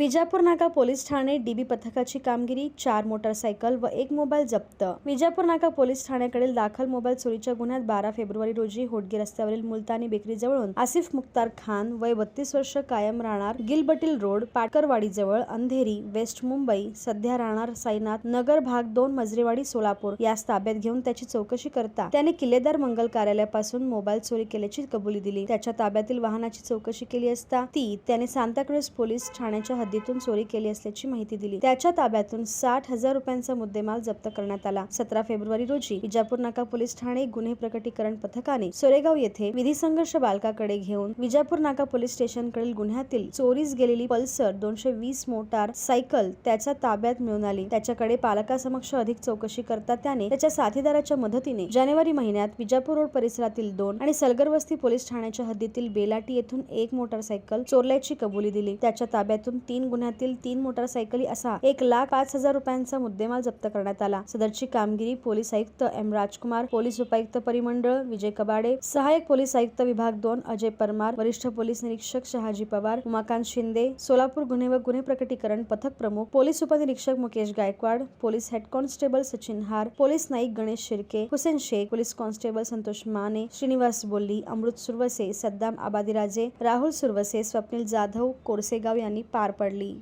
विजापूर नाका police Thane dB पथकाची कामगिरी चार मोटारसायकल व एक मोबाईल जप्त. विजापूर नाका पोलीस ठाण्याकडील दाखल मोबाईल चोरीच्या गुन्ह्यात बारा फेब्रुवारी रोजी होटगी रस्त्यावरील मुलतानी बेकरी जवळून आसिफ मुख्तार खान वय बत्तीस वर्ष कायम राहणार गिलबटील रोड पाटकरवाडी जवळ अंधेरी वेस्ट मुंबई सध्या राहणार साईनाथ नगर भाग दोन मजरेवाडी सोलापूर. यास ताब्यात घेऊन त्याची चौकशी करता त्याने किल्लेदार मंगल कार्यालयापासून मोबाईल चोरी केल्याची कबुली दिली. त्याच्या ताब्यातील वाहनाची चौकशी केली असता ती त्याने सांताक्रुज पोलीस ठाण्याच्या हद्दीतून चोरी केली असल्याची माहिती दिली. त्याच्या ताब्यातून साठ हजार रुपयांचा मुद्देमाल जप्त करण्यात आला. सतरा फेब्रुवारी रोजी विजापूर नाका पोलीस ठाणे गुन्हे प्रकटीकरण पथकाने सोरेगाव येथे विधी संघर्ष बालकाकडे घेऊन विजापूर नाका पोलीस स्टेशनकडील गुन्ह्यातील चोरीस गेलेली पल्सर दोनशे वीस मोटार सायकल त्याच्या ताब्यात मिळून आली. त्याच्याकडे पालकासमक्ष अधिक चौकशी करता त्याने त्याच्या साथीदाराच्या मदतीने जानेवारी महिन्यात विजापूर रोड परिसरातील दोन आणि सलगर वस्ती पोलीस ठाण्याच्या हद्दीतील बेलाटी येथून एक मोटारसायकल चोरल्याची कबुली दिली. त्याच्या ताब्यातून तीन तीन गुन्ह्यातील तीन मोटारसायकली असा एक लाख पाच हजार रुपयांचा मुद्देमाल जप्त करण्यात आला. सदरची कामगिरी पोलीस आयुक्त एम. राजकुमार पोलीस उपायुक्त परिमंडळ विजय कबाडे सहाय्यक पोलीस आयुक्त विभाग दोन अजय परमार वरिष्ठ पोलीस निरीक्षक शहाजी पवार उमाकांत शिंदे सोलापूर गुन्हे व गुन्हे प्रकटीकरण पथक प्रमुख पोलीस उपनिरीक्षक Mukesh Gaikwad police head constable Sachin Har police Naik Ganesh Shirke Hussain Shaikh police constable Santosh Mane Shrinivas Bolli Amrut Suravase Saddam आबादीराजे Rahul Suravase Swapnil Jadhav Korsegaon यांनी पार पडली